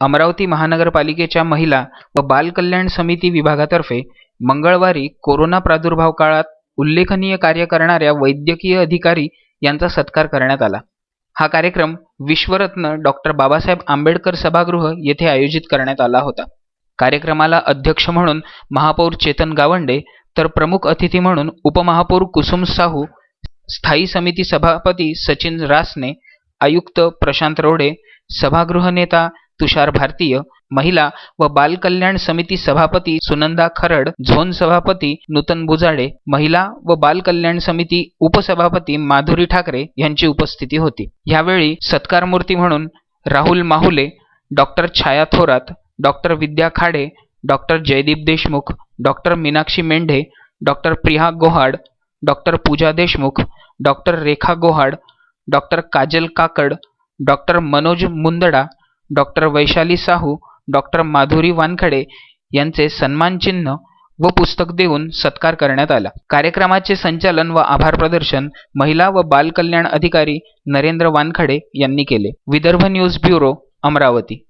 अमरावती महानगरपालिकेच्या महिला व बालकल्याण समिती विभागातर्फे मंगळवारी कोरोना प्रादुर्भाव काळात उल्लेखनीय कार्य करणाऱ्या वैद्यकीय अधिकारी यांचा सत्कार करण्यात आला. हा कार्यक्रम विश्वरत्न डॉक्टर बाबासाहेब आंबेडकर सभागृह येथे आयोजित करण्यात आला होता. कार्यक्रमाला अध्यक्ष म्हणून महापौर चेतन गावंडे तर प्रमुख अतिथी म्हणून उपमहापौर कुसुम साहू स्थायी समिती सभापती सचिन रासने आयुक्त प्रशांत रोडे सभागृह नेता तुषार भारतीय महिला व बाल कल्याण समिती सभापती सुनंदा खरड झोन सभापती नूतन बुजाडे महिला व बाल कल्याण समिती उपसभापती माधुरी ठाकरे यांची उपस्थिती होती. यावेळी सत्कारमूर्ती म्हणून Rahul Mahule doctor Chhaya Thorat doctor Vidya Khade doctor Jaydeep Deshmukh doctor Meenakshi Mendhe doctor Priya Gohad doctor Pooja Deshmukh doctor Rekha Gohad doctor Kajal Kakad doctor Manoj Mundada doctor Vaishali Sahu doctor Madhuri Wankhede यांचे सन्मानचिन्ह व पुस्तक देऊन सत्कार करण्यात आला. कार्यक्रमाचे संचालन व आभार प्रदर्शन महिला व बालकल्याण अधिकारी नरेंद्र वानखडे यांनी केले. Vidarbha news bureau Amravati.